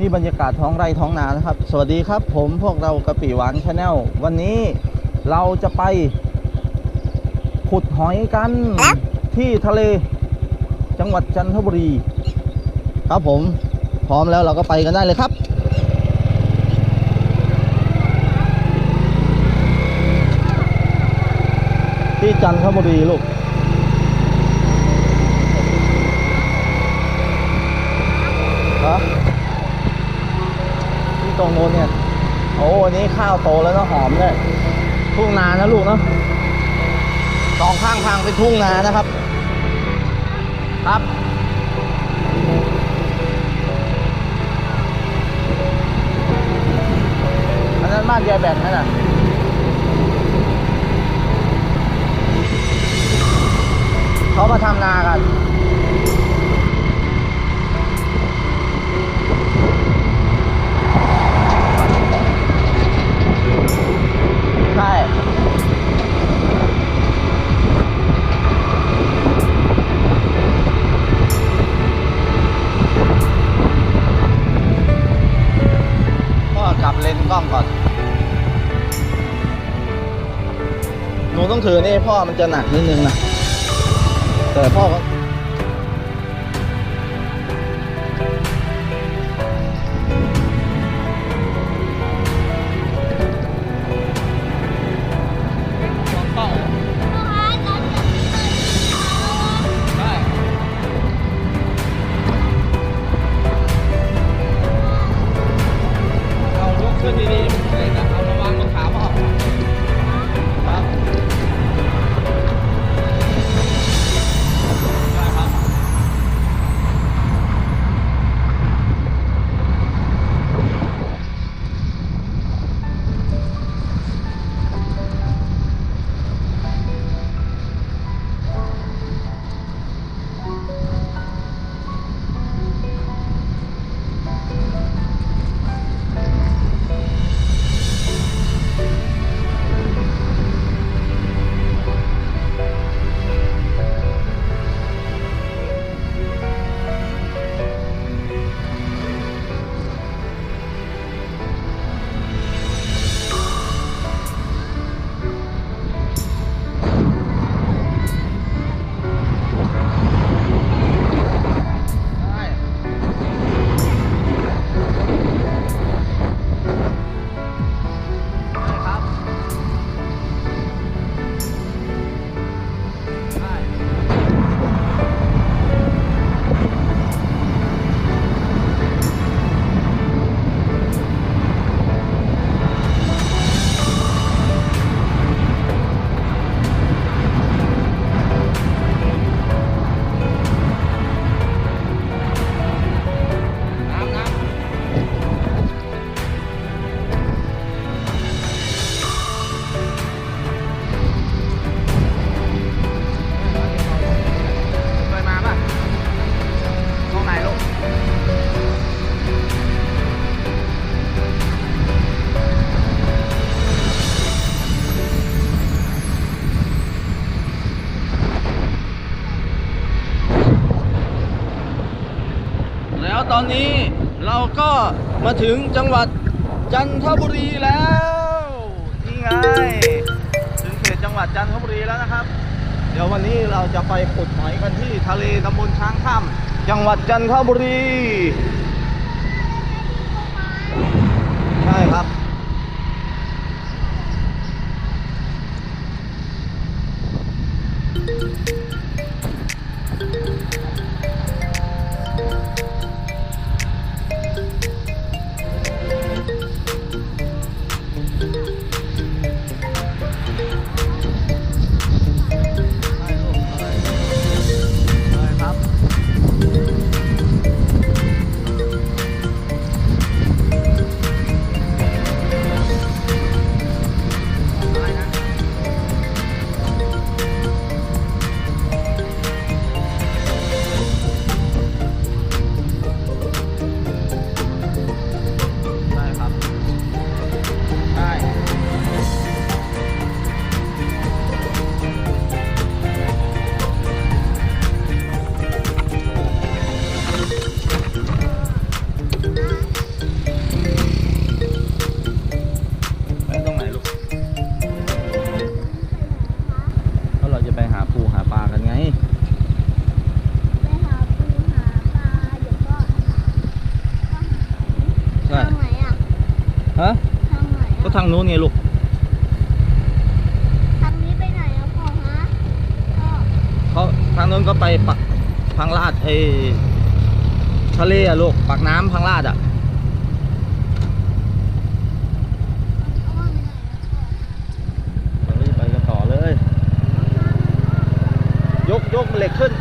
นี่บรรยากาศท้องไร่ท้องนานะครับ สวัสดีครับผมพวกเรากะปิหวานชาแนลวันนี้เราจะไป ขุดหอยกันที่ทะเล จังหวัดจันทบุรี ครับผมพร้อมแล้วเราก็ไปกันได้เลยครับที่จันทบุรีลูก ฮะที่ ตรงโน้นเนี่ย โอ้อันนี้ข้าวโตแล้วเนะหอมเนี่ยทุ่งนานะลูกเนาะสองข้างทางเป็นทุ่งนานะครับ ครับอันนั้นบ้านยายแบนไหมน่ะ ถือนี่พ่อมันจะหนักนิดนึงนะแต่พ่อ เราก็มาถึงจังหวัดจันทบุรีแล้วนี่ไงถึงเขตจังหวัดจันทบุรีแล้วนะครับ เดี๋ยววันนี้เราจะไปขุดหอยกันที่ทะเลตำบลช้างข้ามจังหวัดจันทบุรี ใช่ครับ นู้นก็ไปปักพังลาดไอ้ทะเลอะลูกปักน้ำพังลาดอะไปกันต่อเลย ยกยกเหล็กขึ้น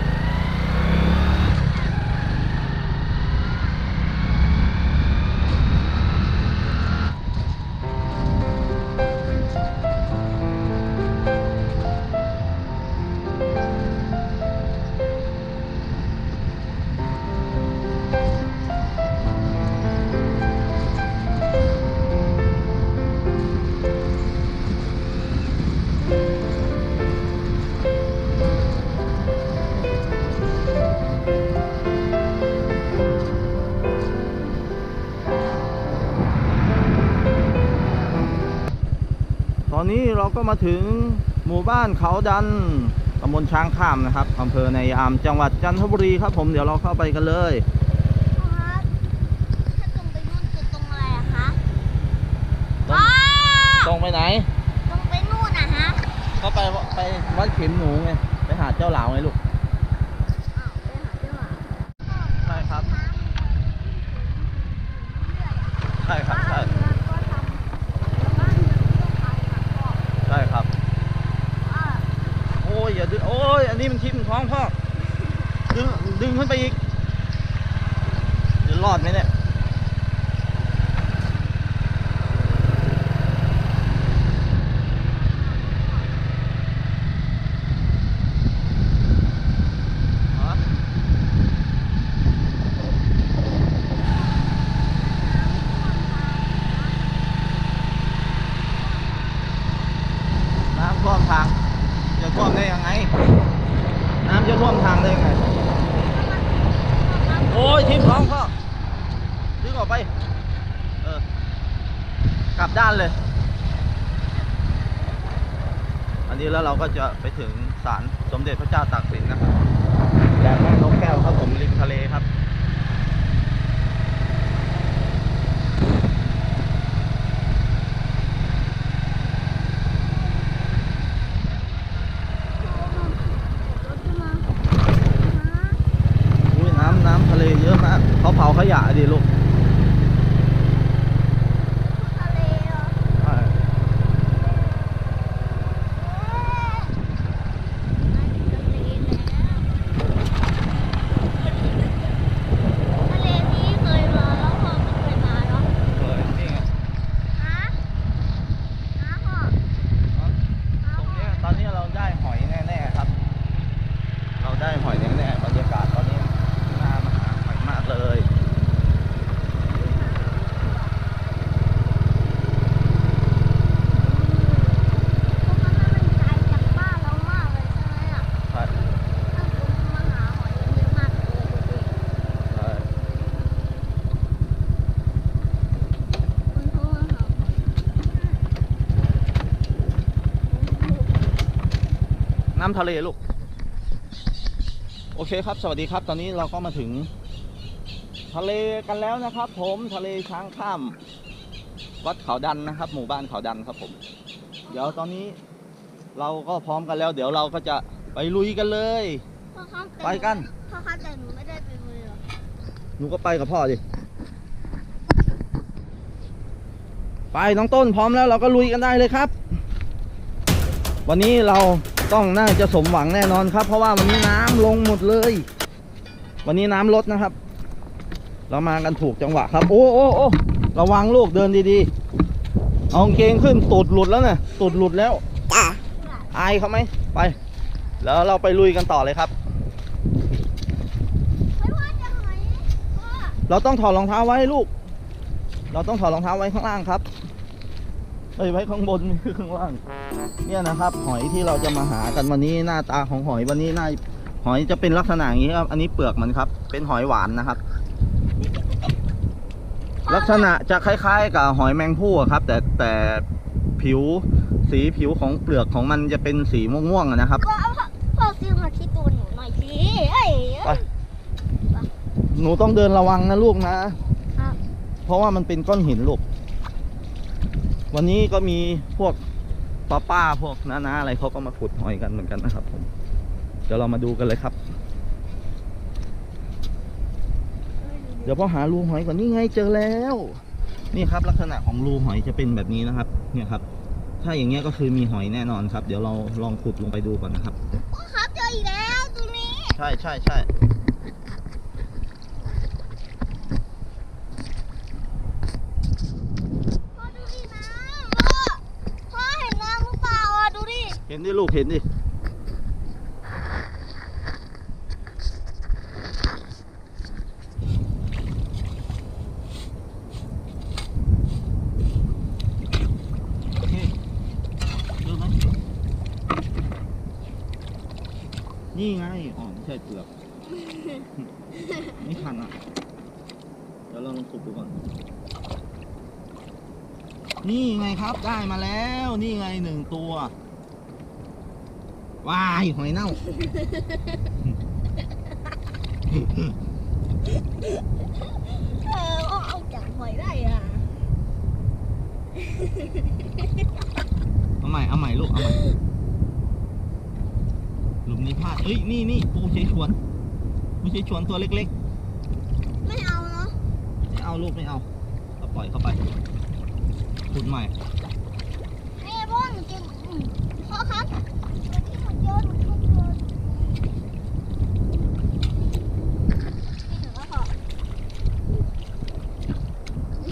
อนนี้เราก็มาถึงหมู่บ้านเขาดันตำบลช้างข้ามนะครับอำเภอในยามจังหวัดจันทบุรีครับผมเดี๋ยวเราเข้าไปกันเลยพ่อครับถ้าตรงไปนู่นคือตรงอะไรอะคะตรงอ๋อตรงไปไหน ตรงไปนู่นอะฮะ ก็ไปไปวัดเข็มหนูไง ไปหาเจ้าหลาวไงลูก อ้าวไปหาเจ้าหลาน ใช่ครับ ทาง ใช่ครับใช่ บ้านเรือนก็ทำแล้วบ้านเรือนก็ขายค่ะพ่อ ใช่ครับ อ่า โอ้ยอย่าดึงโอ้ยอันนี้มัน ท้องพ่อ ดึง ดึงขึ้นไปอีก จะรอดไหมเนี่ยฮะน้ำท่วมทาง จะท่วมได้ยังไง น้ำจะท่วมทางได้ยังไง โอ้ยทิมท้องพ่อดึงออกไป เออ กลับด้านเลย อันนี้แล้วเรา ก็จะไปถึงศาลสมเด็จพระเจ้าตากสินนะครับแดนแม่นกแก้วครับผมริมทะเลครับ รถจะมาฮะ อุ้ยน้ำน้ำทะเลเยอะมากเขาเผาขยะดิลูก ทะเลเหรอ ใช่ ทะเลนี้เคยมาแล้วพอไม่เคยมาเนาะ เออนี่ไง ฮะฮะพ่อ ตรงเนี้ยตอนนี้เราได้หอยแน่ๆครับ เราได้หอยแน่ๆบรรยากาศตอนนี้น่ามาหาหอยมากเลย พวกมันน่าเป็นไกลจากบ้านเรามากเลยใช่ไหมอะ ใช่ ถ้าคุณมาหาหอยเยอะมากเลยดูสิ ใช่ คุณโทรมาหาหอย น้ำทะเลลูก โอเคครับ สวัสดีครับ ตอนนี้เราก็มาถึง ทะเลกันแล้วนะครับ ผมทะเลช้างข้าม วัดเขาดันนะครับ หมู่บ้านเขาดันครับผม เดี๋ยวตอนนี้เราก็พร้อมกันแล้ว เดี๋ยวเราก็จะไปลุยกันเลย พ่อครับแต่ไปกัน พ่อครับแต่หนูไม่ได้ไปเลยเหรอหนูก็ไปกับพ่อดิ ไปน้องต้นพร้อมแล้วเราก็ลุยกันได้เลยครับ วันนี้เรา ต้องน่าจะสมหวังแน่นอนครับ เพราะว่าวันนี้น้ำลงหมดเลย วันนี้น้ำลดนะครับ เรามากันถูกจังหวะครับ โอ้โอ้โอ้ระวังลูกเดินดีๆ เอากางเกงขึ้นตูดหลุดแล้วนะตูดหลุดแล้วจ้ะอายเขาไหมไป แล้วเราไปลุยกันต่อเลยครับไม่ว่าจะหอยพ่อเราต้องถอดรองเท้าไว้ลูก เราต้องถอดรองเท้าไว้ข้างล่างครับ เอ้ไว้ข้างบนไม่ใช่ข้างล่าง เนี่ยนะครับ หอยที่เราจะมาหากันวันนี้หน้าตาของหอยวันนี้หน้าหอยจะเป็นลักษณะอย่างนี้ครับ อันนี้เปลือกมันครับ เป็นหอยหวานนะครับ ลักษณะจะคล้ายๆ กับหอยแมงผู้ครับ แต่แต่ผิวสีผิวของเปลือกของมันจะเป็นสีม่วงๆนะครับก็เอาพ่อซื้อมาที่ตัวหนูหน่อยสิเอ้ยหนูต้องเดินระวังนะลูกนะเพราะว่ามันเป็นก้อนหินลูก วันนี้ก็มีพวกป้าป้าๆพวกน้าๆอะไรเขาก็มาขุดหอยกันเหมือนกันนะครับ ผมเดี๋ยวเรามาดูกันเลยครับ เดี๋ยวพอหารูหอยก่อนนี่ไงเจอแล้ว นี่ครับลักษณะของรูหอยจะเป็นแบบนี้นะครับ เนี่ยครับ ถ้าอย่างเงี้ยก็คือมีหอยแน่นอนครับ เดี๋ยวเราลองขุดลงไปดูก่อนนะครับพ่อครับเจออีกแล้วตรงนี้ ใช่ใช่ใช่ พ่อดูดิน้ำพ่อพ่อเห็นน้ำหรือเปล่าอะดูดิ เห็นดิลูกเห็นดิโอเคเจอไหมนี่ไงอ๋อไม่ใช่เปลือก ไม่ทันอะ เดี๋ยวเราลองขุดดูก่อน นี่ไงครับได้มาแล้ว นี่ไงหนึ่งตัว ว้ายหอยเน่า เออพ่อเอาจากหอยได้อะเอาใหม่ เอาใหม่ลูก เอาใหม่ หลุมนี้พลาดเอ้ย นี่นี่ปูเฉชวนไม่ใช่ชวนตัวเล็กไม่เอาเนาะๆ ไม่เอาลูกไม่เอาเราปล่อยเข้าไปขุดใหม่นี่พ่อหนูเจออืมพ่อครับ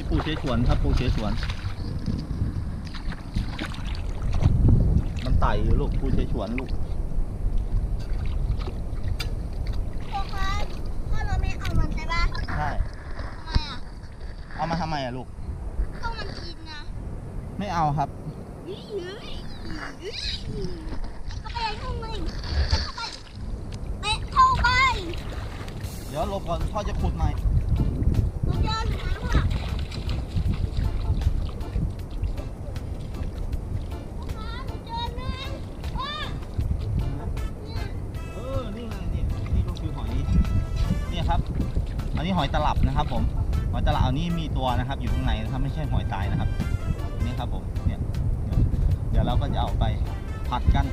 ปูเฉชวนครับปูเฉชวน มันไต่อยู่ลูกปูเฉชวนลูกพ่อครับพ่อเราไม่เอามันใช่ปะใช่ทำไมอะเอามาทำไมอะลูกต้องมันกินนะ ไม่เอาครับ เฮ้ยเฮ้ยเฮ้ยเข้าไปข้างในเข้าไปเตะเข้าไป เดี๋ยวหลบ ก่อนพ่อจะขุดใหม่หนูเจอหนูนะอพ่อหนูเจอนึ่งพ่อเนี่ยออนี่ไงนี่นี่ก็คือหอยเนี่ยครับ อันนี้หอยตลับนะครับผม หอยตลับอันนี้มีตัวนะครับ อยู่ข้างในนะครับไม่ใช่หอยตายนะครับ นี่ครับผม เนี่ย เดี๋ยวเราก็จะเอาไปผัดกัน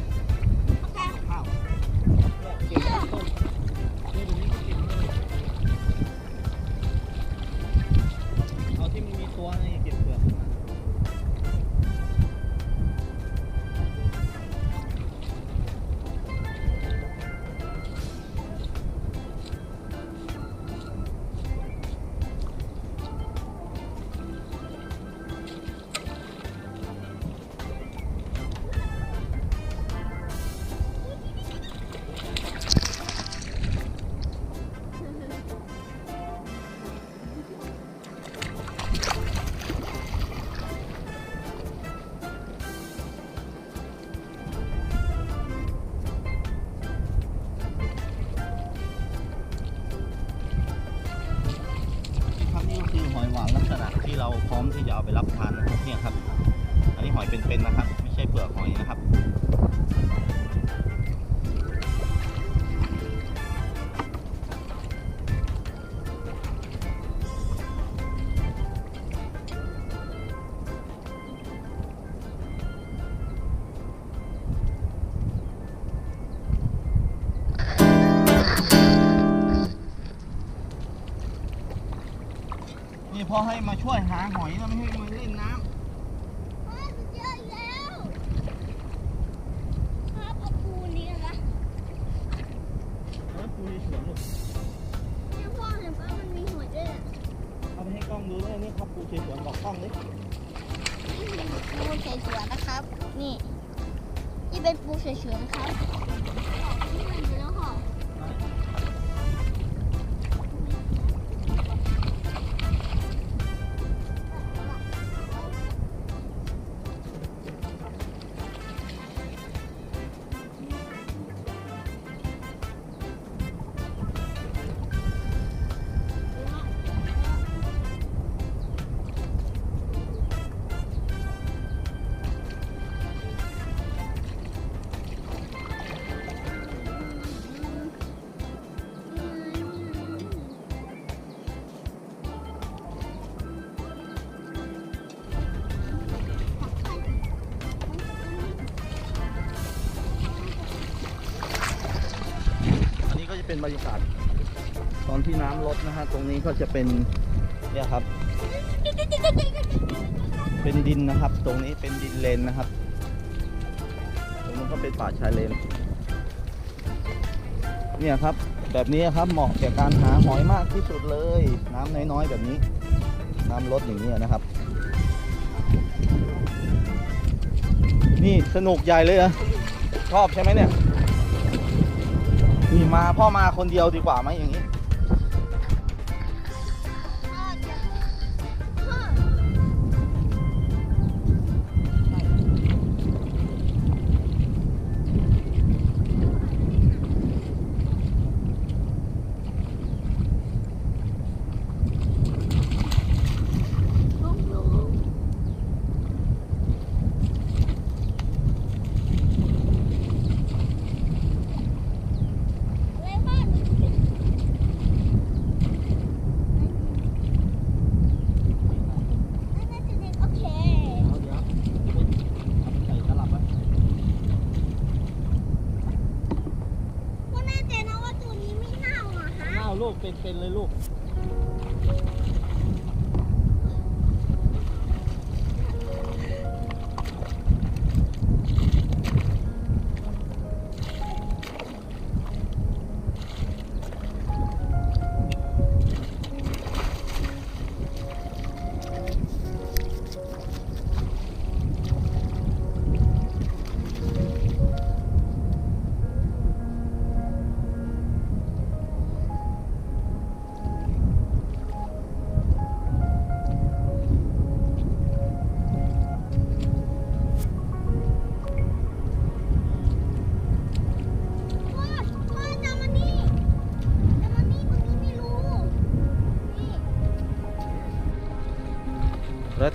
นี่พ่อให้มาช่วยหาหอยนะไม่ให้มาเล่นน้พ่อหนูเจออีกแล้วครับเอาปูนี้นะำแล้วปูในสวนลูกเนี่ยพ่อเห็นปะมันมีหัวด้วยอะเอาไปให้กล้องดูด้วยนี่ครับปูเชสวนบอกกล้องดิปูเฉยๆนะครับ นี่ นี่เป็นปูเฉยๆนะครับ เป็นบรรยากาศตอนที่น้ำลดนะฮะตรงนี้ก็จะเป็นเนี่ยครับ เป็นดินนะครับ ตรงนี้เป็นดินเลนนะครับ ตรงนู้นก็เป็นป่าชายเลน เนี่ยครับ แบบนี้ครับเหมาะแก่การหาหอยมากที่สุดเลย น้ำน้อยๆแบบนี้ น้ำลดอย่างนี้นะครับ นี่สนุกใหญ่เลยเหรอชอบใช่ไหมเนี่ย นี่มาพ่อมาคนเดียวดีกว่าไหมอย่างนี้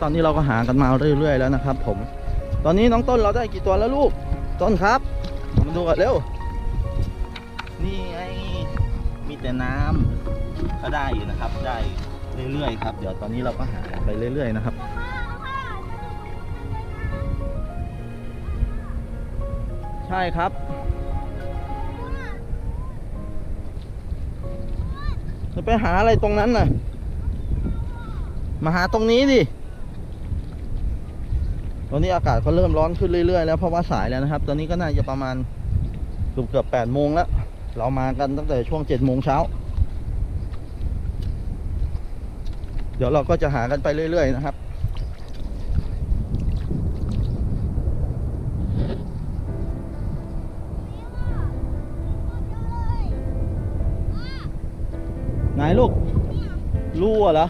ตอนนี้เราก็หากันมาเรื่อยๆแล้วนะครับ ผม ตอนนี้น้องต้นเราได้กี่ตัวแล้วลูก ต้นครับมาดูกันเร็ว นี่ไงมีแต่น้ำก็ได้อยู่นะครับ ได้เรื่อยๆครับ เดี๋ยวตอนนี้เราก็หาไปเรื่อยๆนะครับใช่ครับ จะไปหาอะไรตรงนั้นน่ะ มาหาตรงนี้ดิ ตอนนี้อากาศก็เริ่มร้อนขึ้นเรื่อยๆแล้วเพราะว่าสายแล้วนะครับ ตอนนี้ก็น่าจะประมาณเกือบเกือบแปดโมงแล้ว เรามากันตั้งแต่ช่วงเจ็ดโมงเช้า เดี๋ยวเราก็จะหากันไปเรื่อยๆนะครับไหนลูกรั่วเหรอ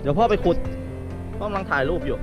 เดี๋ยวพ่อไปขุดพ่อกำลังถ่ายรูปอยู่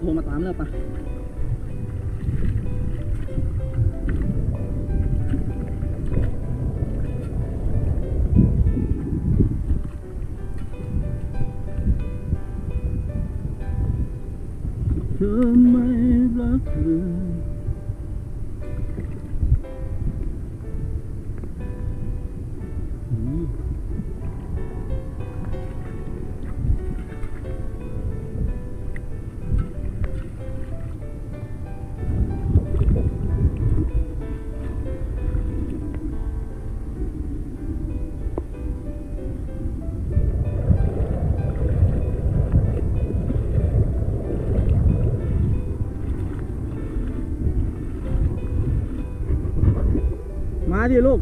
โทรมาตามแล้วปะ ดิลูก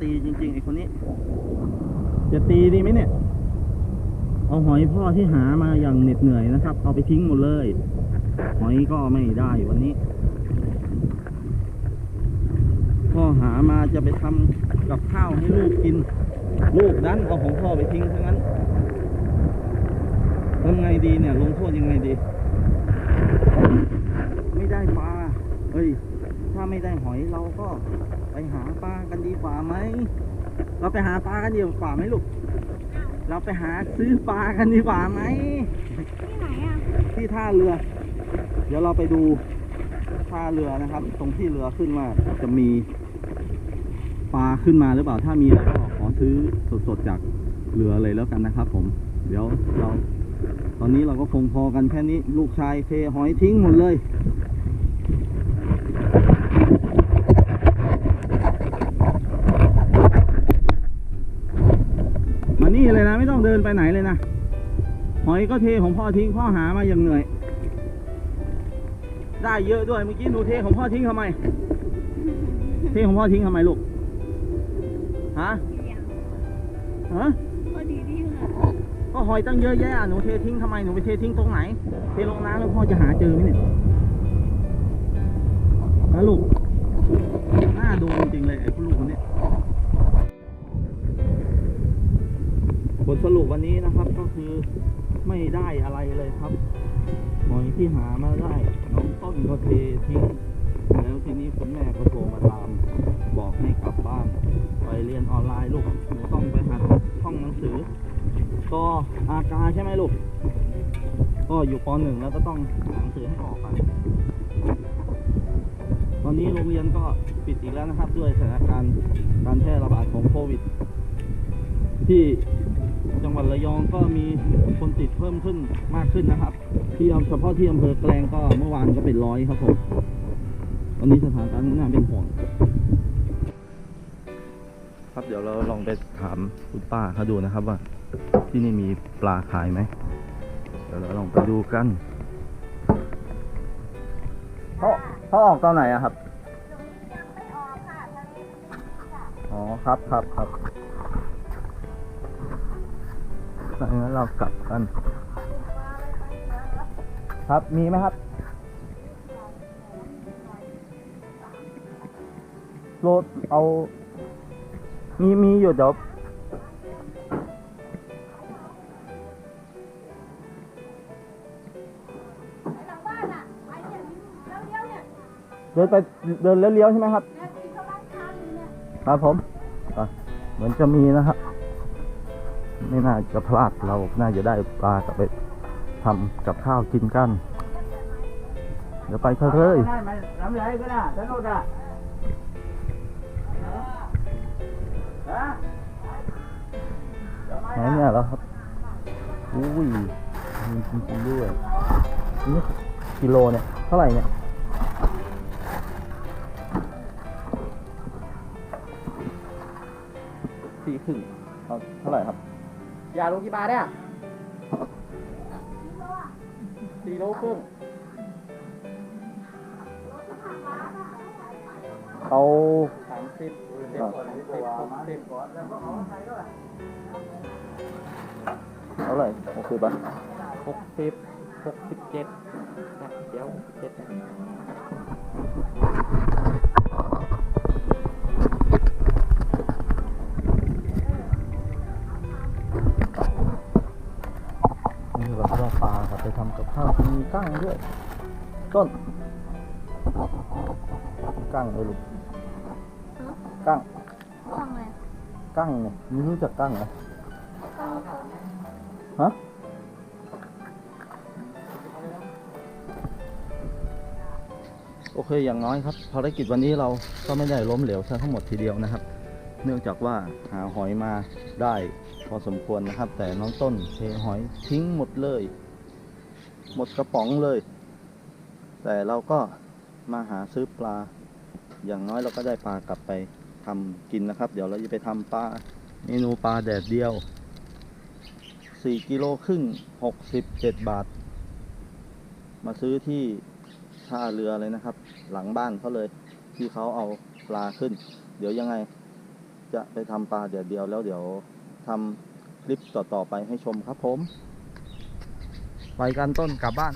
ตีจริงๆไอ้คนนี้ จะตีดีไหมเนี่ย เอาหอยพ่อที่หามาอย่างเหน็ดเหนื่อยนะครับ เอาไปทิ้งหมดเลย หอยก็ไม่ได้วันนี้ พ่อหามาจะไปทำกับข้าวให้ลูกกิน ลูกดันเอาของพ่อไปทิ้งซะงั้นทำไงดีเนี่ย ลงโทษยังไงดี ไม่ได้ปลาเฮ้ย ถ้าไม่ได้หอยเราก็ ไปหาปลากันดีกว่าไหม เราไปหาปลากันดีกว่าไหมลูก เราไปหาซื้อปลากันดีกว่าไหม ที่ไหนอะ ที่ท่าเรือ เดี๋ยวเราไปดูท่าเรือนะครับ ตรงที่เรือขึ้นมาจะมีปลาขึ้นมาหรือเปล่า ถ้ามีเราก็ขอซื้อสดๆจากเรือเลยแล้วกันนะครับ ผม เดี๋ยวเรา ตอนนี้เราก็คงพอกันแค่นี้ ลูกชายเทหอยทิ้งหมดเลย มานี่เลยนะ ไม่ต้องเดินไปไหนเลยนะ หอยก็เทของพ่อทิ้งพ่อหามาอย่างเหนื่อย ได้เยอะด้วยเมื่อกี้หนูเทของพ่อทิ้งทำไม เทของพ่อทิ้งทำไมลูก ฮะ ฮะก็ดีที่ค่ะก็หอยตั้งเยอะแยะหนูเททิ้งทำไมหนูไปเททิ้งตรงไหน เทลงน้ำแล้วพ่อจะหาเจอไหมเนี่ยนะลูกน่าดูจริงเลยไอ้ผู้ลูกคนนี้ ลสรุปวันนี้นะครับก็คือไม่ได้อะไรเลยครับหอยที่หามาได้น้องต้นก็เททิ้งแล้วทีนี้คุณแม่ก็โทรมาตาม บอกให้กลับบ้าน ไปเรียนออนไลน์ลูกหนูต้องไปหัดท่องหนังสือ ก็อากาใช่ไหมลูก ก็อยู่ปหนึ่งแล้วก็ต้องหาหนังสือให้ออกกันตอนนี้โรงเรียนก็ปิดอีกแล้วนะครับ ด้วยสถานการณ์การแพร่ระบาดของโควิด ที่ จังหวัดระยองก็มีคนติดเพิ่มขึ้นมากขึ้นนะครับ ที่อำเฉพาะที่อำเภอแกลงก็เมื่อวานก็เป็นร้อยครับผมตอนนี้สถานการณ์น่าเป็นห่วงครับเดี๋ยวเราลองไปถามคุณป้าเขาดูนะครับว่า ที่นี่มีปลาขายไหมเดี๋ยวเราลองไปดูกันเขาเขาออกตอนไหนอะครับ อ๋อครับครับครับถ้าอย่า งนั้นเรากลับกัน ครับมีไหมครับโรดเอา มีมีอยู่เดี๋ยวหลังบ้านอะไปเนี่ยแล้วเลี้ยวเนี่ยเดินไปเดินเลี้ยวๆใช่ไหมครับเนี่ยที่เขาบ้านค้างอยู่เนี่ยครับผมอะเหมือนจะมีนะครับ ไม่น่าจะพลาดเราน่าจะได้ปลากลับไปทำกับข้าวกินกันเดี๋ยวไปกันเลยได้มาทำไรก็ได้สนุกอะฮะไหนเนี่ยแล้วครับ อุ้ยมีจริงๆด้วยนี่กิโลเนี่ย เท่าไหร่เนี่ยสี่ครึ่งเอาเท่าไหร่ครับ ยาลงกี่บาทเนี่ยสี่โลครึ่งเอาสามสิบสิบสิบสิบสิบเท่าไหร่หกสิบบาทหกสิบหกสิบเจ็ดนะเดี๋ยวหกสิบเจ็ด กินมีกั้งด้วย ต้น กั้งเลยลูกกั้งฟังเลยกั้งเนี่ยนี่รู้จักกั้งไหมฮะโอเคอย่างน้อยครับภารกิจวันนี้เราก็ไม่ได้ล้มเหลวซะทั้งหมดทีเดียวนะครับ เนื่องจากว่าหาหอยมาได้พอสมควรนะครับ แต่น้องต้นเทหอยทิ้งหมดเลย หมดกระป๋องเลย แต่เราก็มาหาซื้อปลา อย่างน้อยเราก็ได้ปลากลับไปทำกินนะครับ เดี๋ยวเราจะไปทำปลาเมนูปลาแดดเดียว 4กิโลครึ่ง 67 บาท มาซื้อที่ท่าเรือเลยนะครับ หลังบ้านเขาเลย ที่เขาเอาปลาขึ้น เดี๋ยวยังไงจะไปทำปลาเดี๋ยวเดียวแล้วเดี๋ยวทำคลิปต่อ ๆ ไปให้ชมครับผม ไปกันต้นกลับบ้าน